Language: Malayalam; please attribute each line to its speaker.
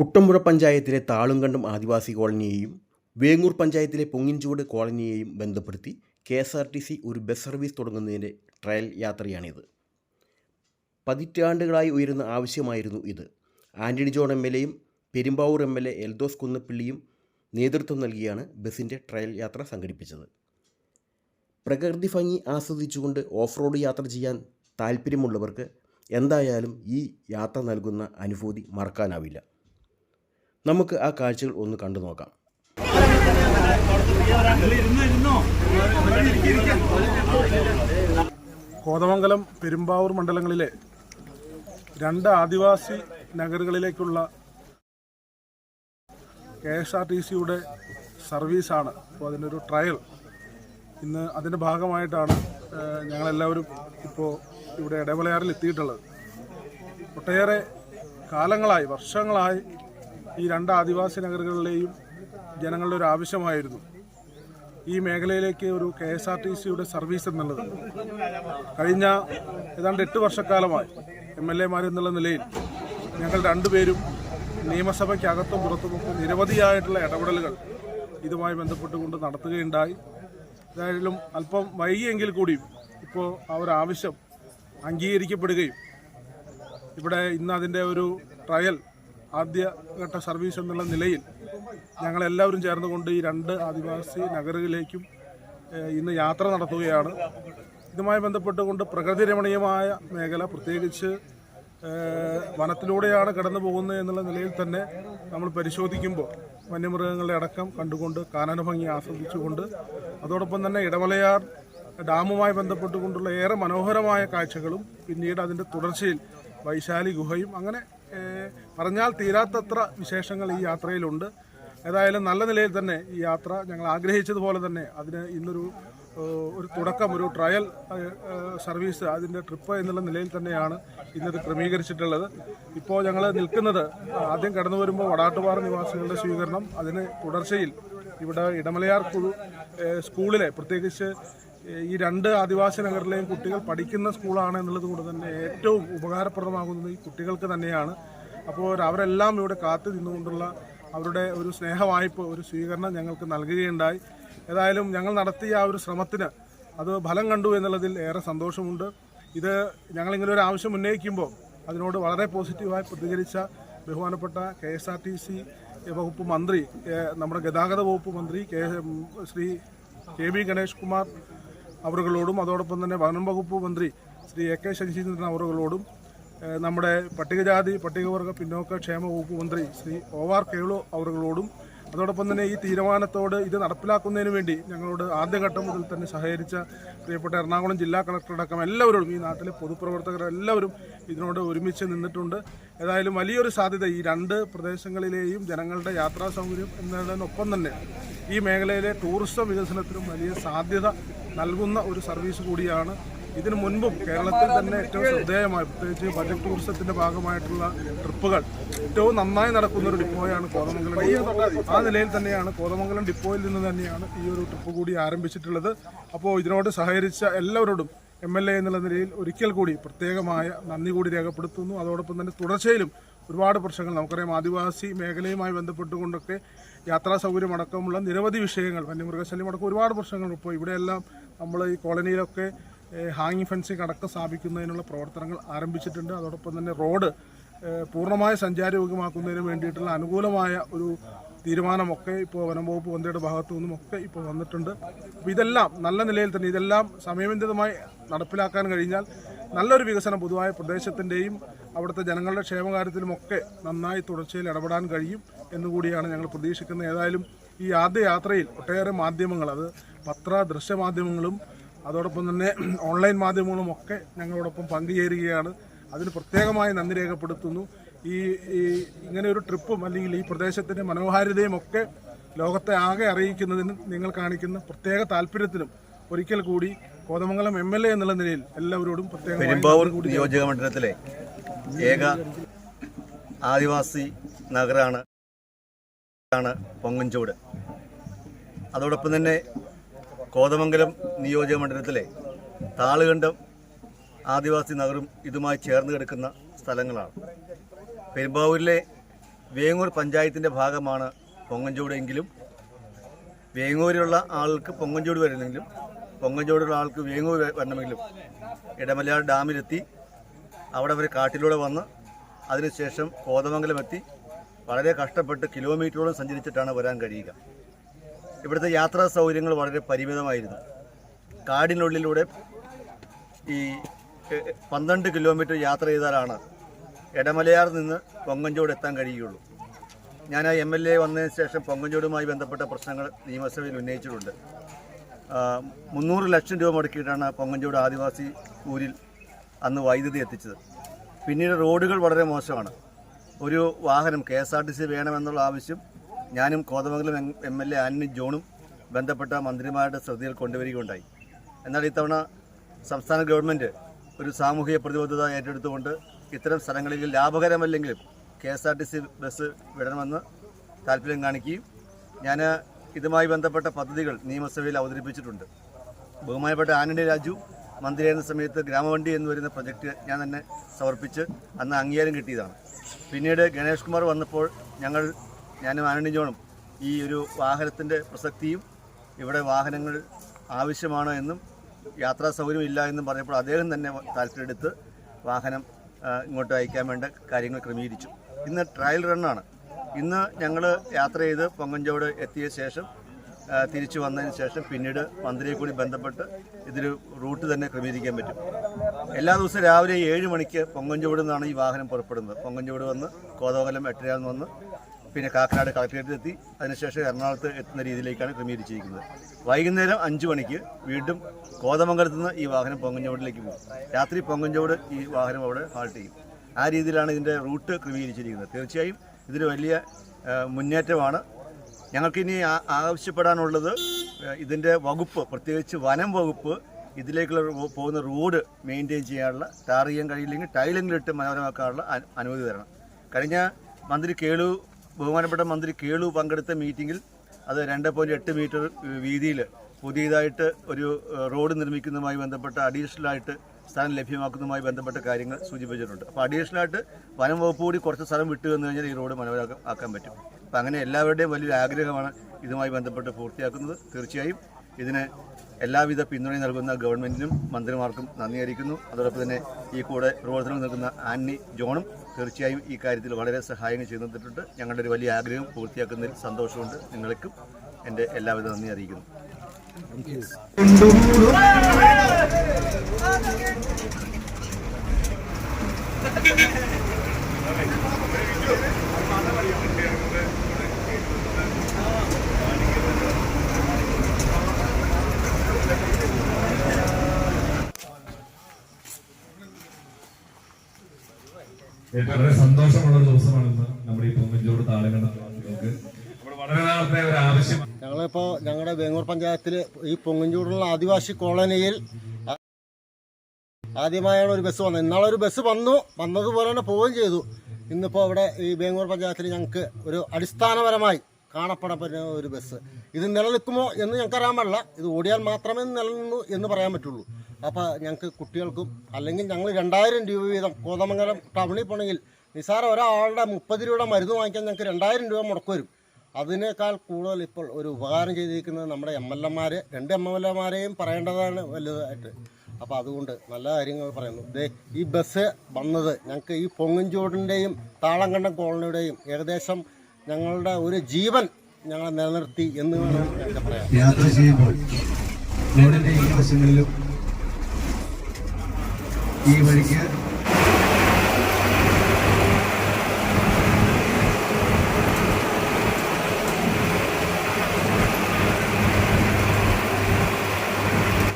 Speaker 1: കുട്ടമ്പുഴ പഞ്ചായത്തിലെ താളുംകണ്ടം ആദിവാസി കോളനിയെയും വേങ്ങൂർ പഞ്ചായത്തിലെ പൊങ്ങിൻചുവട് കോളനിയെയും ബന്ധപ്പെടുത്തി K S R T C ഒരു ബസ് സർവീസ് തുടങ്ങുന്നതിന്റെ ട്രയൽ യാത്രയാണിത്. പതിറ്റാണ്ടുകളായി ഉയരുന്ന ആവശ്യമായിരുന്നു ഇത്. ആന്റണി ജോൺ എം എൽ എയും Perumbavoor M L A Eldhose കുന്നപ്പിള്ളിയും നേതൃത്വം നൽകിയാണ് ബസ്സിന്റെ ട്രയൽ യാത്ര സംഘടിപ്പിച്ചത്. പ്രകൃതി ഭംഗി ആസ്വദിച്ചുകൊണ്ട് ഓഫ് റോഡ് യാത്ര ചെയ്യാൻ താല്പര്യമുള്ളവർക്ക് എന്തായാലും ഈ യാത്ര നൽകുന്ന അനുഭൂതി മറക്കാനാവില്ല. നമുക്ക് ആ കാഴ്ചകൾ ഒന്ന് കണ്ടു നോക്കാം.
Speaker 2: കോതമംഗലം പെരുമ്പാവൂർ മണ്ഡലങ്ങളിലെ രണ്ട് ആദിവാസി നഗരങ്ങളിലേക്കുള്ള കെ എസ് ആർ ടി സിയുടെ സർവീസാണ്. അപ്പോൾ അതിന്റെ ഒരു ട്രയൽ. ഇന്ന് അതിന്റെ ഭാഗമായിട്ടാണ് ഞങ്ങളെല്ലാവരും ഇപ്പോൾ ഇവിടെ ഇടമലയാറിൽ എത്തിയിട്ടുള്ളത്. ഒട്ടേറെ കാലങ്ങളായി വർഷങ്ങളായി ഈ രണ്ട് ആദിവാസി നഗരങ്ങളിലെയും ജനങ്ങളുടെ ഒരു ആവശ്യമായിരുന്നു. ഈ മേഖലയിലേക്ക് ഒരു കെ എസ് ആർ ടി സിയുടെ സർവീസ് എന്നുള്ളത്. കഴിഞ്ഞ ഏതാണ്ട് എട്ട് വർഷക്കാലമായി എം എൽ എമാർ എന്നുള്ള നിലയിൽ ഞങ്ങൾ രണ്ടുപേരും നിയമസഭയ്ക്കകത്തും പുറത്തുമൊക്കെ നിരവധിയായിട്ടുള്ള ഇടപെടലുകൾ ഇതുമായി ബന്ധപ്പെട്ടുകൊണ്ട് നടത്തുകയുണ്ടായി. ഏതായാലും അല്പം വൈകിയെങ്കിൽ കൂടിയും ഇപ്പോൾ ആ ഒരു ആവശ്യം അംഗീകരിക്കപ്പെടുകയും ഇവിടെ ഇന്ന് അതിന്റെ ഒരു ട്രയൽ ആദ്യഘട്ട സർവീസ് എന്നുള്ള നിലയിൽ ഞങ്ങളെല്ലാവരും ചേർന്നുകൊണ്ട് ഈ രണ്ട് ആദിവാസി നഗരങ്ങളിലേക്കും ഇന്ന് യാത്ര നടത്തുകയാണ്. ഇതുമായി ബന്ധപ്പെട്ടുകൊണ്ട് പ്രകൃതി രമണീയമായ മേഖല പ്രത്യേകിച്ച് വനത്തിലൂടെയാണ് കടന്നു പോകുന്നത് എന്നുള്ള നിലയിൽ തന്നെ നമ്മൾ പരിശോധിക്കുമ്പോൾ വന്യമൃഗങ്ങളുടെ അടക്കം കണ്ടുകൊണ്ട് കാനനഭംഗി ആസ്വദിച്ചുകൊണ്ട് അതോടൊപ്പം തന്നെ ഇടമലയാർ ഡാമുമായി ബന്ധപ്പെട്ടുകൊണ്ടുള്ള ഏറെ മനോഹരമായ കാഴ്ചകളും പിന്നീട് അതിന്റെ തുടർച്ചയിൽ വൈശാലി ഗുഹയും അങ്ങനെ പറഞ്ഞാൽ തീരാത്തത്ര വിശേഷങ്ങൾ ഈ യാത്രയിലുണ്ട്. ഏതായാലും നല്ല നിലയിൽ തന്നെ ഈ യാത്ര ഞങ്ങൾ ആഗ്രഹിച്ചതുപോലെ തന്നെ അതിന് ഇന്നൊരു ഒരു തുടക്കം ഒരു ട്രയൽ സർവീസ് അതിന്റെ ട്രിപ്പ് എന്നുള്ള നിലയിൽ തന്നെയാണ് ഇന്നത് ക്രമീകരിച്ചിട്ടുള്ളത്. ഇപ്പോൾ ഞങ്ങൾ നിൽക്കുന്നത് ആദ്യം കടന്നു വരുമ്പോൾ വടാട്ടുപാറ നിവാസികളുടെ സ്വീകരണം അതിന് തുടർച്ചയിൽ ഇവിടെ ഇടമലയാർ സ്കൂളിലെ പ്രത്യേകിച്ച് ഈ രണ്ട് ആദിവാസി നഗറിലെയും കുട്ടികൾ പഠിക്കുന്ന സ്കൂളാണ് എന്നുള്ളത് കൊണ്ട് തന്നെ ഏറ്റവും ഉപകാരപ്രദമാകുന്നത് ഈ കുട്ടികൾക്ക് തന്നെയാണ്. അപ്പോൾ അവരെല്ലാം ഇവിടെ കാത്തു നിന്നുകൊണ്ടുള്ള അവരുടെ ഒരു സ്നേഹവായ്പ ഒരു സ്വീകരണം ഞങ്ങൾക്ക് നൽകുകയുണ്ടായി. ഏതായാലും ഞങ്ങൾ നടത്തിയ ആ ഒരു ശ്രമത്തിന് അത് ഫലം കണ്ടു എന്നുള്ളതിൽ ഏറെ സന്തോഷമുണ്ട്. ഇത് ഞങ്ങളിങ്ങനെ ഒരു ആവശ്യം ഉന്നയിക്കുമ്പോൾ അതിനോട് വളരെ പോസിറ്റീവായി പ്രതികരിച്ച ബഹുമാനപ്പെട്ട K S R T C വകുപ്പ് മന്ത്രി നമ്മുടെ ഗതാഗത വകുപ്പ് മന്ത്രി K Shri K V Ganesh Kumar അവറുകളോടും അതോടൊപ്പം തന്നെ വനം വകുപ്പ് മന്ത്രി ശ്രീ എ കെ ശശീന്ദ്രൻ അവറുകളോടും നമ്മുടെ പട്ടികജാതി പട്ടികവർഗ പിന്നോക്ക ക്ഷേമ വകുപ്പ് മന്ത്രി ശ്രീ ഒ ആർ കേളു അവറുകളോടും അതോടൊപ്പം തന്നെ ഈ തീരുമാനത്തോട് ഇത് നടപ്പിലാക്കുന്നതിന് വേണ്ടി ഞങ്ങളോട് ആദ്യഘട്ടം മുതൽ തന്നെ സഹകരിച്ച പ്രിയപ്പെട്ട എറണാകുളം ജില്ലാ കളക്ടറടക്കം എല്ലാവരോടും ഈ നാട്ടിലെ പൊതുപ്രവർത്തകർ എല്ലാവരും ഇതിനോട് ഒരുമിച്ച് നിന്നിട്ടുണ്ട്. ഏതായാലും വലിയൊരു സാധ്യത ഈ രണ്ട് പ്രദേശങ്ങളിലെയും ജനങ്ങളുടെ യാത്രാ സൗകര്യം എന്നതിനൊപ്പം തന്നെ ഈ മേഖലയിലെ ടൂറിസം വികസനത്തിനും വലിയ സാധ്യത നൽകുന്ന ഒരു സർവീസ് കൂടിയാണ് ഇതിനു മുൻപും കേരളത്തിൽ തന്നെ ഏറ്റവും ശ്രദ്ധേയമായി പ്രത്യേകിച്ച് ബജറ്റ് ടൂറിസത്തിന്റെ ഭാഗമായിട്ടുള്ള ട്രിപ്പുകൾ ഏറ്റവും നന്നായി നടക്കുന്ന ഒരു ഡിപ്പോയാണ് കോതമംഗലം. ആ നിലയിൽ തന്നെയാണ് കോതമംഗലം ഡിപ്പോയിൽ നിന്ന് തന്നെയാണ് ഈ ഒരു ട്രിപ്പ് കൂടി ആരംഭിച്ചിട്ടുള്ളത്. അപ്പോൾ ഇതിനോട് സഹകരിച്ച എല്ലാവരോടും എം എൽ എ എന്നുള്ള നിലയിൽ ഒരിക്കൽ കൂടി പ്രത്യേകമായ നന്ദി കൂടി രേഖപ്പെടുത്തുന്നു. അതോടൊപ്പം തന്നെ തുടർച്ചയിലും ഒരുപാട് പ്രശ്നങ്ങൾ നമുക്കറിയാം. ആദിവാസി മേഖലയുമായി ബന്ധപ്പെട്ടുകൊണ്ടൊക്കെ യാത്രാ സൗകര്യം അടക്കമുള്ള നിരവധി വിഷയങ്ങൾ വന്യമൃഗശല്യം അടക്കം ഒരുപാട് പ്രശ്നങ്ങൾ ഇപ്പോൾ ഇവിടെയെല്ലാം നമ്മൾ ഈ കോളനിയിലൊക്കെ ഹാങ്ങിങ് ഫെൻസിങ് അടക്കം സ്ഥാപിക്കുന്നതിനുള്ള പ്രവർത്തനങ്ങൾ ആരംഭിച്ചിട്ടുണ്ട്. അതോടൊപ്പം തന്നെ റോഡ് പൂർണമായ സഞ്ചാരയോഗ്യമാക്കുന്നതിന് വേണ്ടിയിട്ടുള്ള അനുകൂലമായ ഒരു തീരുമാനമൊക്കെ ഇപ്പോൾ വനം വകുപ്പ് മന്ത്രിയുടെ ഭാഗത്തു നിന്നും ഒക്കെ ഇപ്പോൾ വന്നിട്ടുണ്ട്. അപ്പോൾ ഇതെല്ലാം നല്ല നിലയിൽ തന്നെ ഇതെല്ലാം സമയബന്ധിതമായി നടപ്പിലാക്കാൻ കഴിഞ്ഞാൽ നല്ലൊരു വികസനം പൊതുവായ പ്രദേശത്തിന്റെയും അവിടുത്തെ ജനങ്ങളുടെ ക്ഷേമകാര്യത്തിലുമൊക്കെ നന്നായി തുടർച്ചയിൽ ഇടപെടാൻ കഴിയും എന്നുകൂടിയാണ് ഞങ്ങൾ പ്രതീക്ഷിക്കുന്നത്. ഏതായാലും ഈ ആദ്യ യാത്രയിൽ ഒട്ടേറെ മാധ്യമങ്ങൾ അത് പത്ര ദൃശ്യമാധ്യമങ്ങളും അതോടൊപ്പം തന്നെ ഓൺലൈൻ മാധ്യമങ്ങളും ഒക്കെ ഞങ്ങളോടൊപ്പം പങ്കുചേരുകയാണ്. അതിന് പ്രത്യേകമായി നന്ദി രേഖപ്പെടുത്തുന്നു. ഈ ഇങ്ങനെ ഒരു ട്രിപ്പും അല്ലെങ്കിൽ ഈ പ്രദേശത്തിന്റെ മനോഹാരിതയും ഒക്കെ ലോകത്തെ ആകെ അറിയിക്കുന്നതിന് നിങ്ങൾ കാണിക്കുന്ന പ്രത്യേക താല്പര്യത്തിനും ഒരിക്കൽ കൂടി കോതമംഗലം എം എൽ എ എന്നുള്ള നിലയിൽ എല്ലാവരോടും
Speaker 3: പ്രത്യേക നിയോജക മണ്ഡലത്തിലെ ഏക ആദിവാസി നഗരമാണ് പൊങ്ങഞ്ചോട്. അതോടൊപ്പം തന്നെ കോതമംഗലം നിയോജക മണ്ഡലത്തിലെ താളുകണ്ടം ആദിവാസി നഗറും ഇതുമായി ചേർന്ന് കിടക്കുന്ന സ്ഥലങ്ങളാണ്. പെരുമ്പാവൂരിലെ വേങ്ങൂർ പഞ്ചായത്തിന്റെ ഭാഗമാണ് പൊങ്ങഞ്ചോട് എങ്കിലും വേങ്ങൂരിലുള്ള ആൾക്ക് പൊങ്ങഞ്ചോട് വരണമെങ്കിലും പൊങ്ങഞ്ചോടുള്ള ആൾക്ക് വേങ്ങൂർ വരണമെങ്കിലും ഇടമലയാർ ഡാമിലെത്തി അവിടെ അവർ കാട്ടിലൂടെ വന്ന് അതിനുശേഷം കോതമംഗലം എത്തി. വളരെ കഷ്ടപ്പെട്ട് കിലോമീറ്ററോളം സഞ്ചരിച്ചിട്ടാണ് വരാൻ കഴിയുക. ഇവിടുത്തെ യാത്രാ സൗകര്യങ്ങൾ വളരെ പരിമിതമായിരുന്നു. കാടിനുള്ളിലൂടെ ഈ പന്ത്രണ്ട് കിലോമീറ്റർ യാത്ര ചെയ്താലാണ് ഇടമലയാർ നിന്ന് പൊങ്ങഞ്ചോട് എത്താൻ കഴിയുകയുള്ളൂ. ഞാൻ ആ എം എൽ എ വന്നതിന് ശേഷം പൊങ്ങഞ്ചോടുമായി ബന്ധപ്പെട്ട പ്രശ്നങ്ങൾ നിയമസഭയിൽ ഉന്നയിച്ചിട്ടുണ്ട്. മുന്നൂറ് ലക്ഷം രൂപ മുടക്കിയിട്ടാണ് പൊങ്ങഞ്ചോട് ആദിവാസി ഊരിൽ അന്ന് വൈദ്യുതി എത്തിച്ചത്. പിന്നീട് റോഡുകൾ വളരെ മോശമാണ്. ഒരു വാഹനം K S R T C വേണമെന്നുള്ള ആവശ്യം ഞാനും Kothamangalam M- L A Antony ജോണും ബന്ധപ്പെട്ട മന്ത്രിമാരുടെ ശ്രദ്ധയിൽ കൊണ്ടുവരികയുണ്ടായി. എന്നാൽ ഇത്തവണ സംസ്ഥാന ഗവൺമെന്റ് ഒരു സാമൂഹിക പ്രതിബദ്ധത ഏറ്റെടുത്തുകൊണ്ട് ഇത്തരം സ്ഥലങ്ങളിൽ ലാഭകരമല്ലെങ്കിലും K S R T C bus വിടണമെന്ന് താല്പര്യം കാണിക്കുകയും ഞാൻ ഇതുമായി ബന്ധപ്പെട്ട പദ്ധതികൾ നിയമസഭയിൽ അവതരിപ്പിച്ചിട്ടുണ്ട്. ബഹുമാനപ്പെട്ട ആന്റണി രാജു മന്ത്രിയായിരുന്ന സമയത്ത് ഗ്രാമവണ്ടി എന്ന് വരുന്ന പ്രൊജക്റ്റ് ഞാൻ തന്നെ സമർപ്പിച്ച് അന്ന് അംഗീകാരം കിട്ടിയതാണ്. പിന്നീട് ഗണേഷ് കുമാർ വന്നപ്പോൾ ഞങ്ങൾ ഞാനും ആനണി ജോണും ഈ ഒരു വാഹനത്തിന്റെ പ്രസക്തിയും ഇവിടെ വാഹനങ്ങൾ ആവശ്യമാണോ എന്നും യാത്രാ സൗകര്യം ഇല്ല എന്നും പറഞ്ഞപ്പോൾ അദ്ദേഹം തന്നെ താല്പര്യമെടുത്ത് വാഹനം ഇങ്ങോട്ട് അയക്കാൻ വേണ്ട കാര്യങ്ങൾ ക്രമീകരിച്ചു. ഇന്ന് ട്രയൽ റണ്ണാണ് ഇന്ന് ഞങ്ങൾ യാത്ര ചെയ്ത് പൊങ്കഞ്ചോട് എത്തിയ ശേഷം തിരിച്ചു വന്നതിന് ശേഷം പിന്നീട് മന്ത്രിയെ കൂടി ബന്ധപ്പെട്ട് ഇതൊരു റൂട്ട് തന്നെ ക്രമീകരിക്കാൻ പറ്റും. എല്ലാ ദിവസവും രാവിലെ ഏഴ് മണിക്ക് പൊങ്കഞ്ചോട് നിന്നാണ് ഈ വാഹനം പുറപ്പെടുന്നത്. പൊങ്കഞ്ചോട് വന്ന് കോതമംഗലം എട്ടരയാന്ന് വന്ന് പിന്നെ കാക്കനാട് കളക്ടറേറ്റിൽ എത്തി. അതിനുശേഷം എറണാകുളത്ത് എത്തുന്ന രീതിയിലേക്കാണ് ക്രമീകരിച്ചിരിക്കുന്നത് വൈകുന്നേരം അഞ്ച് മണിക്ക് വീണ്ടും കോതമംഗലത്ത് നിന്ന് ഈ വാഹനം പൊങ്ങഞ്ചോടിലേക്ക് പോകും. രാത്രി പൊങ്ങഞ്ചോട് ഈ വാഹനം അവിടെ ഹാൾട്ട് ചെയ്യും. ആ രീതിയിലാണ് ഇതിന്റെ റൂട്ട് ക്രമീകരിച്ചിരിക്കുന്നത്. തീർച്ചയായും ഇതൊരു വലിയ മുന്നേറ്റമാണ്. ഞങ്ങൾക്കിനി ആവശ്യപ്പെടാനുള്ളത് ഇതിന്റെ വകുപ്പ് പ്രത്യേകിച്ച് വനം വകുപ്പ് ഇതിലേക്കുള്ള പോകുന്ന റോഡ് മെയിന്റെയിൻ ചെയ്യാനുള്ള ടാർ ചെയ്യാൻ കഴിയില്ലെങ്കിൽ ടൈലെങ്കിലും ഇട്ട് മനോഹരമാക്കാനുള്ള അനുമതി തരണം. കഴിഞ്ഞ മന്ത്രി കേളു ബഹുമാനപ്പെട്ട മന്ത്രി കേളു പങ്കെടുത്ത മീറ്റിങ്ങിൽ അത് രണ്ട് പോയിന്റ് എട്ട് മീറ്റർ വീതിയിൽ പുതിയതായിട്ട് ഒരു റോഡ് നിർമ്മിക്കുന്നതുമായി ബന്ധപ്പെട്ട അഡീഷണലായിട്ട് സ്ഥലം ലഭ്യമാക്കുന്നതുമായി ബന്ധപ്പെട്ട കാര്യങ്ങൾ സൂചിപ്പിച്ചിട്ടുണ്ട്. അപ്പോൾ അഡീഷണലായിട്ട് വനം വകുപ്പ് കൂടി കുറച്ച് സ്ഥലം വിട്ടു എന്ന് കഴിഞ്ഞാൽ ഈ റോഡ് മനോഹരമാക്കാൻ ആക്കാൻ പറ്റും. അപ്പം അങ്ങനെ എല്ലാവരുടെയും വലിയൊരു ആഗ്രഹമാണ് ഇതുമായി ബന്ധപ്പെട്ട് പൂർത്തിയാക്കുന്നത്. തീർച്ചയായും ഇതിന് എല്ലാവിധ പിന്തുണയും നൽകുന്ന ഗവൺമെന്റിനും മന്ത്രിമാർക്കും നന്ദി അറിയിക്കുന്നു. അതോടൊപ്പം തന്നെ ഈ കൂടെ പ്രവർത്തനം നൽകുന്ന ആന്നി ജോണും തീർച്ചയായും ഈ കാര്യത്തിൽ വളരെ സഹായങ്ങൾ ചെയ്തു തന്നിട്ടുണ്ട് ഞങ്ങളുടെ ഒരു വലിയ ആഗ്രഹം പൂർത്തിയാക്കുന്നതിൽ സന്തോഷമുണ്ട്. നിങ്ങൾക്കും എന്റെ എല്ലാവിധ നന്ദി അറിയിക്കുന്നു.
Speaker 4: വളരെ സന്തോഷമുള്ള ഒരു ദിവസമാണെന്ന് നമ്മുടെ ഈ പൊങ്ങഞ്ചോട് ഞങ്ങളിപ്പോ വളരെ ഒരു ആവശ്യം.
Speaker 5: ഞങ്ങളിപ്പോൾ ഞങ്ങളുടെ വേങ്ങൂർ പഞ്ചായത്തിൽ ഈ പൊങ്ങഞ്ചൂടുള്ള ആദിവാസി കോളനിയിൽ ആദ്യമായാണ് ഒരു ബസ് വന്നത്. ഇന്നാളെ ഒരു ബസ് വന്നു. വന്നതുപോലെ തന്നെ പോവുകയും ചെയ്തു. ഇന്നിപ്പോ ഇവിടെ ഈ വേങ്ങൂർ പഞ്ചായത്തിൽ ഞങ്ങൾക്ക് ഒരു അടിസ്ഥാനപരമായി കാണപ്പെടപ്പെടുന്ന ഒരു ബസ്. ഇത് നിലനിൽക്കുമോ എന്ന് ഞങ്ങൾക്ക് അറിയാൻ പാടില്ല. ഇത് ഓടിയാൽ മാത്രമേ നിലനിന്നു എന്ന് പറയാൻ പറ്റുള്ളൂ. അപ്പോൾ ഞങ്ങൾക്ക് കുട്ടികൾക്കും അല്ലെങ്കിൽ ഞങ്ങൾ രണ്ടായിരം രൂപ വീതം കോതമംഗലം ടൗണിൽ പോകണമെങ്കിൽ നിസാര ഒരാളുടെ മുപ്പത് രൂപയുടെ മരുന്ന് വാങ്ങിക്കാൻ ഞങ്ങൾക്ക് രണ്ടായിരം രൂപ മുടക്ക് വരും. അതിനേക്കാൾ കൂടുതൽ ഇപ്പോൾ ഒരു ഉപകാരം ചെയ്തിരിക്കുന്നത് നമ്മുടെ എം എൽ എമാർ രണ്ട് എം എൽ എമാരെയും പറയേണ്ടതാണ് വലുതായിട്ട്. അപ്പോൾ അതുകൊണ്ട് നല്ല കാര്യങ്ങൾ പറയുന്നു. ദേ ഈ ബസ് വന്നത് ഞങ്ങൾക്ക് ഈ പൊങ്ങഞ്ചോടിന്റെയും താളങ്കണ്ടം കോളനിയുടെയും ഏകദേശം ഞങ്ങളുടെ ഒരു ജീവൻ ഞങ്ങളെ നിലനിർത്തി എന്ന്
Speaker 4: യാത്ര ചെയ്യുമ്പോൾ റോഡിന്റെ ഇരുവശങ്ങളിലും ഈ വഴിക്ക്